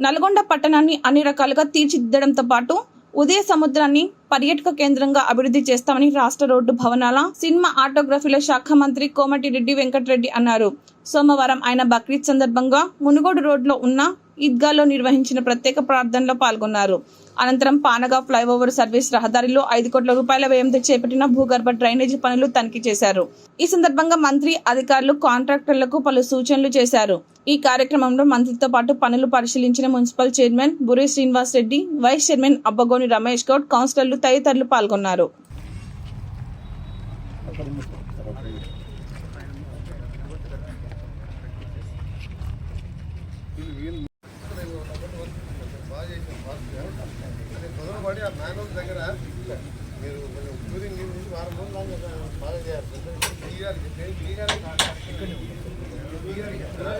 నల్గొండ పట్టణాన్ని అన్ని రకాలుగా తీర్చిదిద్దడంతో పాటు ఉదయ సముద్రాన్ని పర్యాటక కేంద్రంగా అభివృద్ధి చేస్తామని రాష్ట్ర రోడ్డు భవనాల సినిమా ఆటోగ్రఫీల శాఖ మంత్రి కోమటిరెడ్డి వెంకటరెడ్డి అన్నారు. సోమవారం ఆయన బక్రీద్ సందర్భంగా మునుగోడు రోడ్లో ఉన్న ఈద్గాలో నిర్వహించిన ప్రత్యేక ప్రార్థనలో పాల్గొన్నారు. అనంతరం పానగా ఫ్లైఓవర్ సర్వీస్ రహదారిలో ఐదు కోట్ల రూపాయల వ్యయంతో చేపట్టిన భూగర్భ డ్రైనేజీ పనులు తనిఖీ చేశారు. ఈ సందర్భంగా మంత్రి అధికారులు కాంట్రాక్టర్లకు పలు సూచనలు చేశారు. ఈ కార్యక్రమంలో మంత్రితో పాటు పనులు పరిశీలించిన municipal chairman Buri Srinivas Reddy vice chairman Abbagoni Ramesh Goud కౌన్సిలర్లు తదితరులు పాల్గొన్నారు పడి ఆ మేనల్ దగ్గర మీరు కొంచెం టూరింగ్ చేసి వారం రోజులు దాకా బాగా చేయాలి తీయాలి నేను తీయాలి తీయాలి కదా?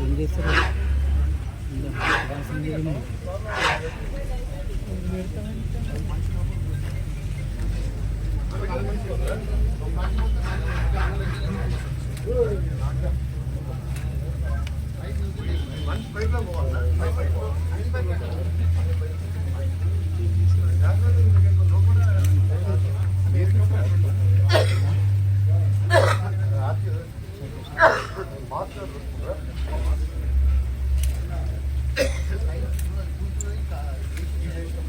ఏం చేస్తారు ఇంకా రాసింది ఏమీ లేదు. మంచి పైపులో పోవాలి మీరు నీటి కూడా క్లియర్ చేసి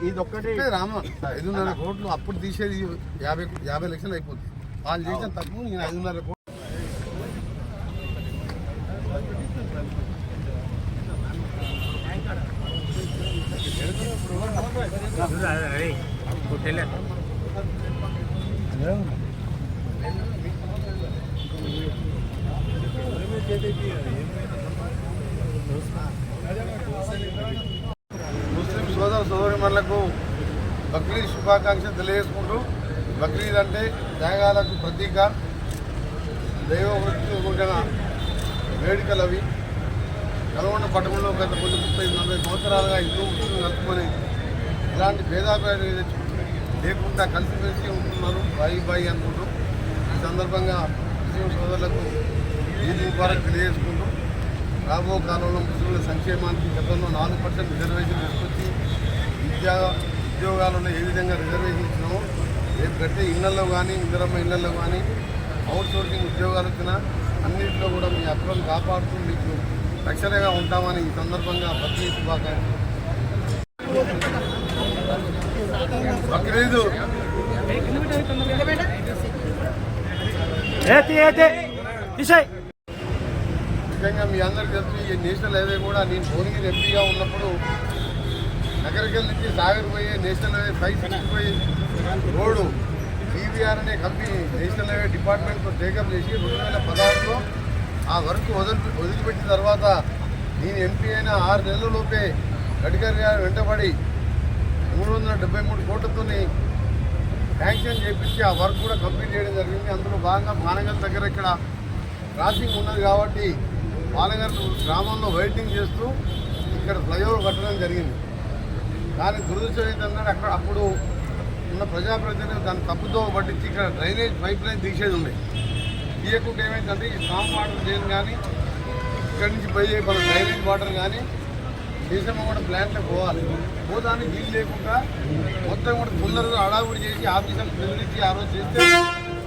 ఇది ఒక్కటి రామ ఐదున్నర కోట్లు అప్పుడు తీసేది యాభై యాభై లక్షలు అయిపోతుంది వాళ్ళు చేసిన తప్పు నేను ఐదున్నర కోట్లు. ముస్లిం సోదర సోదరిమణులకు బక్రీద్ శుభాకాంక్షలు తెలియజేసుకుంటూ బక్రీద్ అంటే త్యాగాలకు ప్రతీక దైవ వృత్తి కూడిన వేడుకలు అవి. నల్గొండ పట్టణంలో గత కొన్ని ముప్పై నలభై సంవత్సరాలుగా హిందూ ముస్లిం కలుపుకొని ఇలాంటి భేదాభిప్రాయాలు లేకుండా కలిసిమెలిసి ఉంటున్నారు. బాయి బాయి అనుకుంటూ ఈ సందర్భంగా ముస్లిం సోదరులకు ఈద్ ముబారక్ తెలియజేసుకుంటూ రాబో కాలంలో ముస్లింల సంక్షేమానికి గతంలో నాలుగు పర్సెంట్ రిజర్వేషన్ తీసుకొచ్చి విద్యా ఉద్యోగాలలో ఏ విధంగా రిజర్వేషన్ ఇచ్చినామో రేపు కట్టే ఇళ్ళలో కానీ ఇందిరమ్మ ఇళ్ళలో కానీ అవుట్ సోర్సింగ్ ఉద్యోగాలు వచ్చినా అన్నింటిలో కూడా మీ హక్కులను కాపాడుతూ మీకు రక్షణగా ఉంటామని ఈ సందర్భంగా ప్రతి శుభాకాంక్షలు. బక్రీదు ముఖ్యంగా మీ అందరికీ తెలుసు ఈ నేషనల్ హైవే కూడా నేను భువనగిరి ఎంపీగా ఉన్నప్పుడు నగరికల్ నుంచి సాగర్ పోయే national highway five sixty five road BVR అనే కంపెనీ నేషనల్ హైవే డిపార్ట్మెంట్తో టేకప్ చేసి రెండు వేల పదహారులో ఆ వర్క్ వదిలి వదిలిపెట్టిన తర్వాత నేను ఎంపీ అయిన ఆరు నెలల లోపే గడ్కరీ గారు వెంటబడి మూడు వందల డెబ్బై మూడు కోట్లతోని శాంక్షన్ చేపించి ఆ వర్క్ కూడా కంప్లీట్ చేయడం జరిగింది. అందులో భాగంగా మానగల్ దగ్గర ఇక్కడ క్రాసింగ్ ఉన్నది కాబట్టి పాలగర్ గ్రామంలో వెయిటింగ్ చేస్తూ ఇక్కడ ఫ్లైఓవర్ కట్టడం జరిగింది. కానీ దురదృష్టం ఏంటంటే అక్కడ అప్పుడు ఉన్న ప్రజాప్రతినిధులు దాన్ని తప్పుతో పట్టించి ఇక్కడ డ్రైనేజ్ పైప్ లైన్ తీసేది ఉంది. తీయకుండా ఏమైందంటే ఈ స్ట్రాంగ్ వాటర్ డ్రైన్ కానీ ఇక్కడి నుంచి పోయే మన డ్రైనేజ్ వాటర్ కానీ కేసమ్మ కూడా ప్లాంట్లో పోవాలి. పోదానికి వీలు లేకుండా మొత్తం కూడా తొందరగా హడావుడి చేసి ఆఫీసర్లు బెదిరించి ఆ రోజు చేస్తే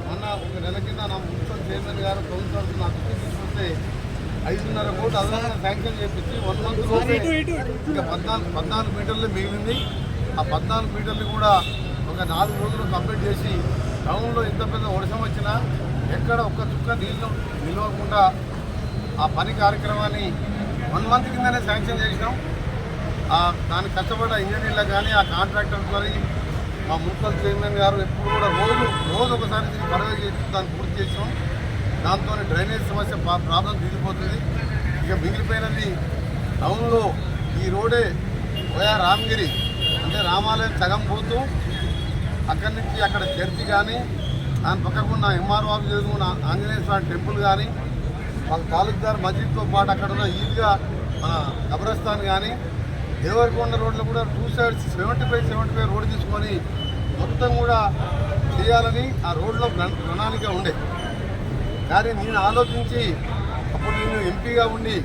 మొన్న ఒక నెల కింద నా మున్సిపల్ చైర్మన్ గారు కౌన్సిలర్ నా దృష్టికి తీసుకొస్తే ఐదున్నర కోట్లు అదనంగా శాంక్షన్ చేపించి వన్ మంత్ ఇంకా పద్నాలుగు పద్నాలుగు మీటర్లు మిగిలింది. ఆ పద్నాలుగు మీటర్లు కూడా ఒక నాలుగు రోజులు కంప్లీట్ చేసి టౌన్లో ఎంత పెద్ద వర్షం వచ్చినా ఎక్కడ ఒక్క చుక్క నీళ్ళు నిలవకుండా ఆ పని కార్యక్రమాన్ని వన్ మంత్ కిందనే శాంక్షన్ చేసినాం. దానికి కష్టపడ్డ ఇంజనీర్లకు కానీ ఆ కాంట్రాక్టర్స్ కానీ మా మున్సిపల్ చైర్మన్ గారు ఎప్పుడు కూడా రోజు రోజు ఒకసారి దీన్ని పర్వే చేసి దాన్ని పూర్తి చేసాం దాంతో డ్రైనేజ్ సమస్య ప్రాబ్లం తీరిపోతుంది. ఇక మిగిలిపోయినది టౌన్లో ఈ రోడే పోయా రామగిరి అంటే రామాలయం సగం పోతూ అక్కడి నుంచి అక్కడ చర్చి కానీ దాని పక్కకున్న ఎంఆర్ఓ ఆఫీస్ ఎదురుగున్న ఆంజనేయ స్వామి టెంపుల్ కానీ వాళ్ళ తాలూకుదార్ మస్జిద్తో పాటు అక్కడ ఉన్న ఈద్గా మన కబ్రస్థాన్ కానీ దేవరకొండ రోడ్లో కూడా two sides seventy five seventy five road తీసుకొని మొత్తం కూడా చేయాలని ఆ రోడ్లో ప్రణాళిక ఉండే. కానీ నేను ఆలోచించి అప్పుడు నేను ఎంపీగా ఉండి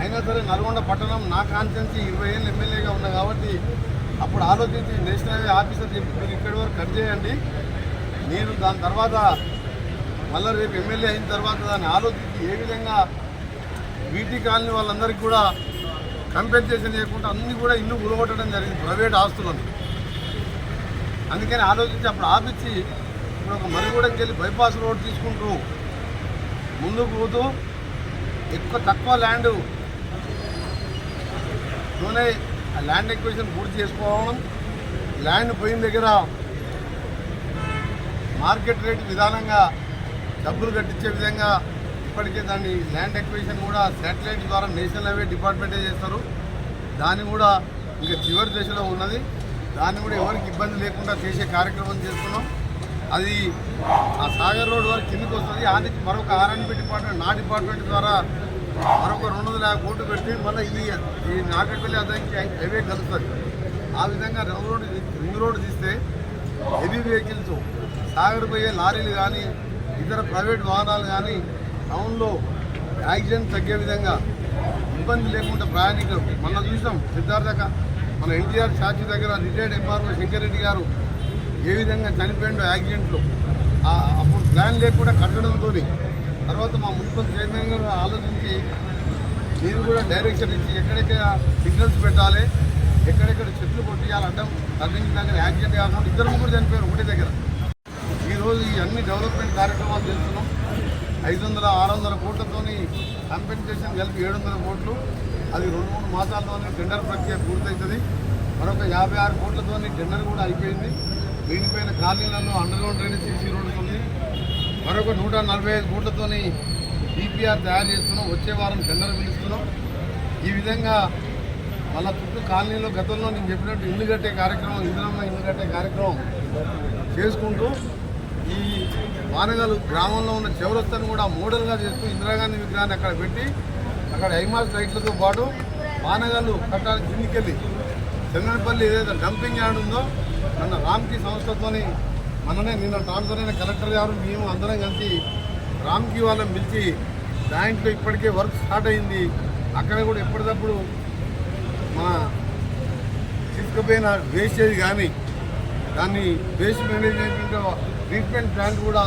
అయినా సరే నల్గొండ పట్టణం నా కాన్స్టెన్సీ ఇరవై ఏళ్ళు ఎమ్మెల్యేగా ఉన్నా కాబట్టి అప్పుడు ఆలోచించి నేషనల్ హైవే ఆఫీసర్ చెప్పి మీరు ఇక్కడి వరకు కట్ చేయండి. నేను దాని తర్వాత మళ్ళీ రేపు ఎమ్మెల్యే అయిన తర్వాత దాన్ని ఆలోచించి ఏ విధంగా బీటీ కాలనీ వాళ్ళందరికీ కూడా కంపెన్సేషన్ చేయకుండా అన్ని కూడా ఇల్లు ఉలగొట్టడం జరిగింది ప్రైవేట్ ఆస్తులను. అందుకని ఆలోచించి అప్పుడు ఆపించి ఇప్పుడు ఒక మరిగూడెంకి వెళ్ళి బైపాస్ రోడ్ తీసుకుంటూ ముందుకు పోతూ ఎక్కువ తక్కువ ల్యాండ్లోనే ఆ ల్యాండ్ ఎక్విషన్ పూర్తి చేసుకోవడం ల్యాండ్ పోయిన దగ్గర మార్కెట్ రేట్ విధానంగా డబ్బులు కట్టించే విధంగా ఇప్పటికే దాన్ని ల్యాండ్ ఎక్విజిషన్ కూడా శాటిలైట్ ద్వారా నేషనల్ హైవే డిపార్ట్మెంటే చేస్తారు. దాన్ని కూడా ఇంకా చివరి దశలో ఉన్నది. దాన్ని కూడా ఎవరికి ఇబ్బంది లేకుండా చేసే కార్యక్రమం చేస్తున్నాం. అది ఆ సాగర్ రోడ్ వరకు కిందకి వస్తుంది. అది మరొక ఆర్ఎన్బి డిపార్ట్మెంట్ నా డిపార్ట్మెంట్ ద్వారా మరొక రెండు వందల యాభై కోట్లు పెట్టి మళ్ళీ ఇది ఈ నాగపల్లి అదానికి హైవే కలుస్తుంది. ఆ విధంగా రింగ్ రోడ్ రింగ్ రోడ్ తీస్తే హెవీ వెహికల్స్ సాగర్ పోయే లారీలు కానీ ఇతర ప్రైవేట్ వాహనాలు కానీ టౌన్లో యాక్సిడెంట్ తగ్గే విధంగా ఇబ్బంది లేకుండా ప్రయాణికులు. మొన్న చూసాం సిద్ధార్థక మన ఎన్టీఆర్ చాచి దగ్గర రిటైర్డ్ ఎంఆర్ఓ శంకరెడ్డి గారు ఏ విధంగా చనిపోయిండో యాక్సిడెంట్లో. అప్పుడు ప్లాన్ లేకుండా కట్టడంతో తర్వాత మా మున్సిపల్ చైర్మన్ గారు ఆలోచించి నేను కూడా డైరెక్షన్ ఇచ్చి ఎక్కడెక్కడ సిగ్నల్స్ పెట్టాలి ఎక్కడెక్కడ చెట్లు కొట్టియాలి అడ్డం టర్నింగ్ దగ్గర యాక్సిడెంట్ కాకుండా ఇద్దరు ముగ్గురు చనిపోయారు ఒకటి దగ్గర. ఈరోజు ఈ అన్ని డెవలప్మెంట్ కార్యక్రమాలు చేస్తున్నాం. ఐదు వందల ఆరు వందల కోట్లతోని కంపెన్సేషన్ కలిపి ఏడు వందల కోట్లు. అది రెండు మూడు మాసాల్లోనే టెండర్ ప్రక్రియ పూర్తవుతుంది మరొక యాభై ఆరు కోట్లతోని టెండర్ కూడా అయిపోయింది. మిగిలిపోయిన కాలనీలలో underground drainage CC road ఉంది మరొక నూట నలభై ఐదు కోట్లతోని డిపిఆర్ తయారు చేస్తున్నాం. వచ్చే వారం టెండర్ పిలుస్తున్నాం. ఈ విధంగా మళ్ళా చుట్టూ కాలనీలో గతంలో నేను చెప్పినట్టు ఇల్లు కట్టే కార్యక్రమం ఇందిరమ్మ ఇల్లు కట్టే కార్యక్రమం చేసుకుంటూ ఈ మానగల్ గ్రామంలో ఉన్న చౌరస్తాను కూడా మోడల్గా చేస్తూ ఇందిరాగాంధీ విగ్రహాన్ని అక్కడ పెట్టి అక్కడ హైమాస్ రైట్లతో పాటు మానగల్లు కట్టాలి కిందికెళ్ళి. చంద్రపల్లి ఏదైతే డంపింగ్ యార్డ్ ఉందో మన రామ్కి సంస్థతోని మననే నిన్న ట్రాన్స్ఫర్ అయిన కలెక్టర్ గారు మేము అందరం కలిసి రామ్కి వాళ్ళని పిలిచి దాంట్లో ఇప్పటికే వర్క్ స్టార్ట్ అయింది. అక్కడ కూడా ఎప్పటికప్పుడు మన తీసుకుపోయిన వేస్టేజ్ కానీ దాన్ని వేస్ట్ మేనేజ్మెంట్ ట్రీట్మెంట్ ప్లాంట్ కూడా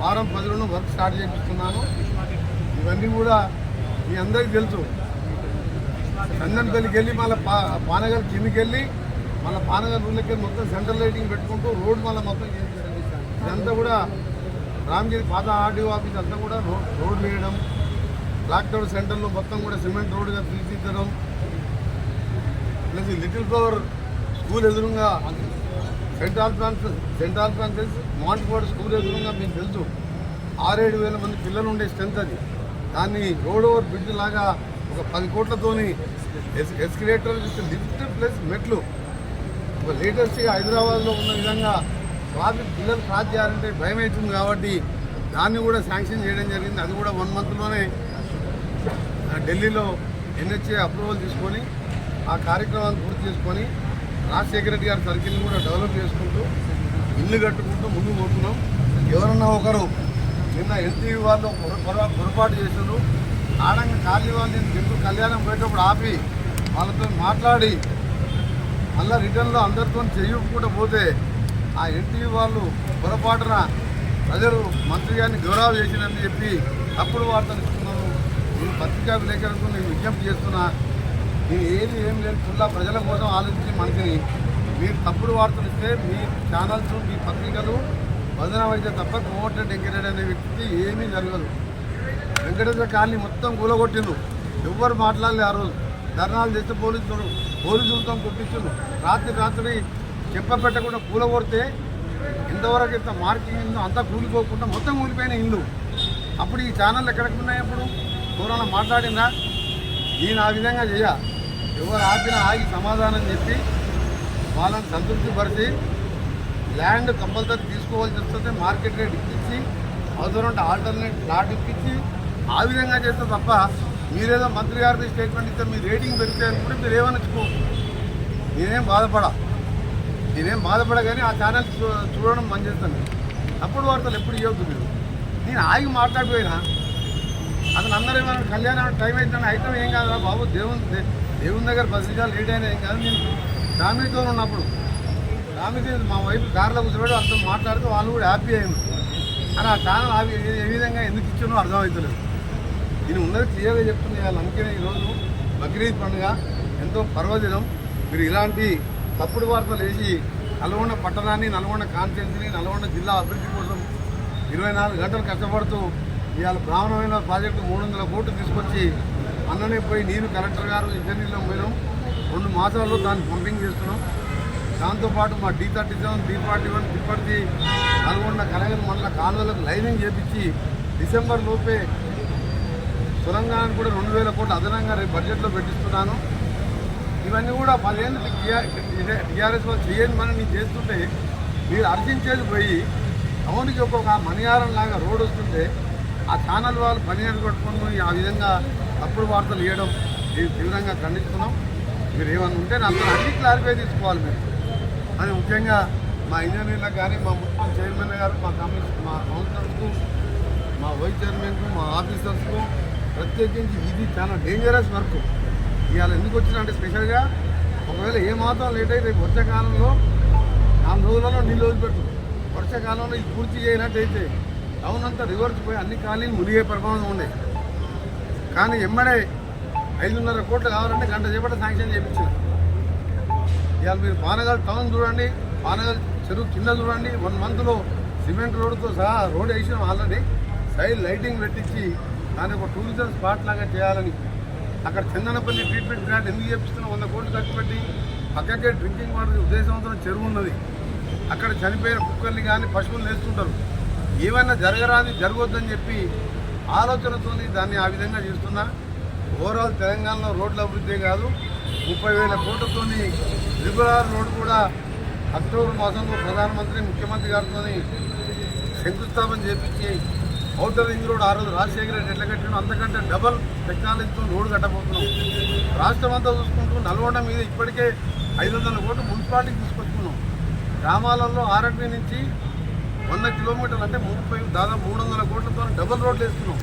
వారం పదిలోనూ వర్క్ స్టార్ట్ చేపిస్తున్నాను. ఇవన్నీ కూడా మీ అందరికీ తెలుసు. చందన్పల్లికి వెళ్ళి మళ్ళీ పా పానగల్ కిందికి వెళ్ళి మళ్ళీ పానగల్ రూళ్ళకి మొత్తం సెంట్రల్ లైటింగ్ పెట్టుకుంటూ రోడ్ మళ్ళీ మొత్తం ఇదంతా కూడా రామగిరి పాత ఆర్డీఓ ఆఫీస్ అంతా కూడా రోడ్ వేయడం బ్లాక్ టౌన్ సెంటర్లో మొత్తం కూడా సిమెంట్ రోడ్డుగా తీర్చిద్దడం ప్లస్ ఈ లిటిల్ ఫ్లవర్ స్కూల్ ఎదురుగా Saint Alphonse Saint Alphonsus Montfort School ఎదురుగా మీకు తెలుసు? ఆరేడు వేల మంది పిల్లలు ఉండే స్ట్రెంత్ అది. దాన్ని రోడ్ ఓవర్ బ్రిడ్జ్ లాగా ఒక పది కోట్లతోని ఎస్ ఎస్కలేటర్ లిఫ్ట్ ప్లస్ మెట్లు. ఒక లేటెస్ట్గా హైదరాబాద్లో ఉన్న విధంగా ట్రాఫిక్ పిల్లలు క్రాస్ చేయాలంటే భయం అవుతుంది కాబట్టి దాన్ని కూడా శాంక్షన్ చేయడం జరిగింది. అది కూడా వన్ మంత్లోనే ఢిల్లీలో ఎన్హెచ్ఏ అప్రూవల్ తీసుకొని ఆ కార్యక్రమాన్ని పూర్తి చేసుకొని రాజశేఖర రెడ్డి గారి సర్కిల్ని కూడా డెవలప్ చేసుకుంటూ ఇల్లు కట్టుకుంటూ ముందుకు పోతున్నాం. ఎవరన్నా ఒకరు నిన్న ఎన్టీవీ వాళ్ళు పొర- పొరపాటు చేశారు. ఆడంగా ఖాళీ వాళ్ళు నేను ఎందుకు కళ్యాణం పోయేటప్పుడు ఆపి వాళ్ళతో మాట్లాడి మళ్ళీ రిటర్న్లో అందరితో చేయకుండా పోతే ఆ ఎన్టీవీ వాళ్ళు పొరపాటున ప్రజలు మంత్రి గారిని గౌరవ చేసినని చెప్పి తప్పుడు వార్తలు ఇస్తున్నాను నేను పత్రికా విలేకరులకు నేను విజ్ఞప్తి చేస్తున్నా. నేను ఏది ఏం లేదు ఫుల్లా ప్రజల కోసం ఆలోచించి మనిషిని మీరు తప్పుడు వార్తలు ఇస్తే మీ ఛానల్స్ మీ పత్రికలు బదనం వైద్య తప్ప కోమటిరెడ్డి వెంకటరెడ్డి అనే వ్యక్తికి ఏమీ జరగదు. వెంకటేశ్వర కాలనీ మొత్తం కూలగొట్టిండు. ఎవ్వరు మాట్లాడలే ఆ రోజు. ధర్నాలు చేస్తే పోలీసులు పోలీసులతో కొట్టించుండు. రాత్రి రాత్రి చెప్ప పెట్టకుండా కూలగొడితే ఎంతవరకు ఇంత మార్కింగ్ ఉందో అంతా కూలిపోకుండా మొత్తం కూలిపోయిన ఇల్లు అప్పుడు ఈ ఛానల్ ఎక్కడికి ఉన్నాయి అప్పుడు దూరంలో మాట్లాడిందా? నేను ఆ విధంగా చేయ. ఎవరు ఆపినా ఆగి సమాధానం చెప్పి వాళ్ళని సంతృప్తిపరిచి ల్యాండ్ కంపల్సరీ తీసుకోవాల్సి వస్తుంది మార్కెట్ రేట్ ఇప్పించి అవసరం ఉంటే ఆల్టర్నేట్ ప్లాట్ ఇప్పించి ఆ విధంగా చేస్తే తప్ప మీరేదో మంత్రి గారిది స్టేట్మెంట్ ఇస్తే మీ రేటింగ్ పెరిగితే అనుకుంటే మీరు ఏమనొచ్చుకో నేనేం బాధపడా. నేనేం బాధపడ కానీ ఆ ఛానల్ చూడడం మంచి చేస్తాను. అప్పుడు వార్తలు ఎప్పుడు ఇవ్వద్దు మీరు. నేను ఆగి మాట్లాడిపోయినా అతను అందరూ ఏమన్నా కళ్యాణం టైం అవుతుందని అయితే ఏం కాదురా బాబు దేవుని దేవుని దగ్గర పది నిమిషాలు లేట్ అయినా ఏం కాదు నేను. ఫ్యామిలీతో ఉన్నప్పుడు. ఫ్యామిలీ మా వైపు కార్లో కూర్చోబెట్టి వాళ్ళతో మాట్లాడితే వాళ్ళు కూడా హ్యాపీ అయింది అని ఆ ఛానల్ ఏ- విధంగా ఎందుకు ఇచ్చానో అర్థమవుతలేదు నేను ఉన్నది క్లియర్గా చెప్తుంది వాళ్ళు అందుకనే ఈరోజు బక్రీద్ పండుగ ఎంతో పర్వదినం. మీరు ఇలాంటి తప్పుడు వార్తలు వేసి నల్గొండ పట్టణాన్ని నల్గొండ కాన్స్టిట్యున్సీని నల్గొండ జిల్లా అభివృద్ధి కోసం ఇరవై నాలుగు గంటలు కష్టపడుతూ ఇవాళ బ్రాహ్మణమైన ప్రాజెక్టు మూడు వందల కోట్లు తీసుకొచ్చి అన్ననే పోయి నేను కలెక్టర్ గారు ఇంజనీర్లో పోయినాం. రెండు మాసాల్లో దాన్ని పంపింగ్ చేస్తున్నాం. దాంతోపాటు మా D thirty seven D forty one తిప్పటి Nalgonda కలగల మండల కాలువలకు లైనింగ్ చేపించి డిసెంబర్ లోపే తెలంగాణకు కూడా రెండు వేల కోట్లు అదనంగా రేపు బడ్జెట్లో పెట్టిస్తున్నాను. ఇవన్నీ కూడా పదేళ్ళు టీఆర్ఎస్ వాళ్ళు చేయని మనం నేను చేస్తుంటే మీరు అర్జించేది పోయి టౌన్కి ఒక్కొక్క మణిహారం లాగా రోడ్ వస్తుంటే ఆ ఛానల్ వాళ్ళు పనిహారం కొట్టుకొని ఆ విధంగా తప్పుడు వార్తలు ఇవ్వడం మేము తీవ్రంగా ఖండిస్తున్నాం. మీరు ఏమన్నా ఉంటే నాకు అన్ని క్లారిఫై తీసుకోవాలి మీరు. అది ముఖ్యంగా మా ఇంజనీర్లకు కానీ మా మున్సిపల్ చైర్మన్ గారు మా కమిషన్ మా కౌన్సిలర్స్కు మా వైస్ చైర్మన్కు మా ఆఫీసర్స్కు ప్రత్యేకించి ఇది చాలా డేంజరస్ వర్క్ ఇవాళ ఎందుకు వచ్చినారంటే స్పెషల్గా ఒకవేళ ఏ మాత్రం లేట్ అయితే రేపు వర్షాకాలంలో నాలుగు రోజులలో నీళ్ళు వదిలిపెట్టు. వర్షాకాలంలో ఇది పూర్తి చేయనట్టయితే టౌన్ అంతా రివర్స్ పోయి అన్ని ఖాళీలు మునిగే పరిమాణం ఉన్నాయి కానీ ఎమ్మడే ఐదున్నర కోట్లు కావాలంటే గంట చేపట్ట శాంక్షన్ చేయించారు. ఇవాళ మీరు పానగల్ టౌన్ చూడండి పానగల్ చెరువు కింద చూడండి వన్ మంత్లో సిమెంట్ రోడ్తో సహా రోడ్ వేసినాం ఆల్రెడీ సైడ్ లైటింగ్ పెట్టించి దాన్ని ఒక టూరిజం స్పాట్ లాగా చేయాలని. అక్కడ చందనపల్లి ట్రీట్మెంట్ ప్లాంట్ ఎందుకు చేపిస్తున్నాం? వంద కోట్లు ఖర్చు పెట్టి పక్కకే డ్రింకింగ్ వాటర్ ఉద్దేశంతో చెరువు ఉన్నది. అక్కడ చనిపోయిన కుక్కర్ని కానీ పశువులు వేస్తుంటారు ఏమైనా జరగరాని జరగొద్దని చెప్పి ఆలోచనతో దాన్ని ఆ విధంగా చేస్తున్నా. ఓవరాల్ తెలంగాణలో రోడ్ల అభివృద్ధి కాదు. ముప్పై వేల కోట్లతోని త్రిపురార్ రోడ్ కూడా అక్టోబర్ మాసంలో ప్రధానమంత్రి ముఖ్యమంత్రి గారితో శంకుస్థాపన చేపించి అవుటర్ రింగ్ రోడ్ ఆ రోజు రాజశేఖర రెడ్డి ఎట్లా అంతకంటే డబల్ టెక్నాలజీతో రోడ్డు కట్టబోతున్నాం. రాష్ట్రం అంతా చూసుకుంటూ నల్గొండ మీద ఇప్పటికే ఐదు వందల కోట్లు మున్సిపాలిటీకి తీసుకొచ్చుకున్నాం. గ్రామాలలో ఆర్ఎండ్బి నుంచి వంద కిలోమీటర్లు అంటే ముప్పై దాదాపు మూడు వందల కోట్లతో డబుల్ రోడ్లు వేస్తున్నాం.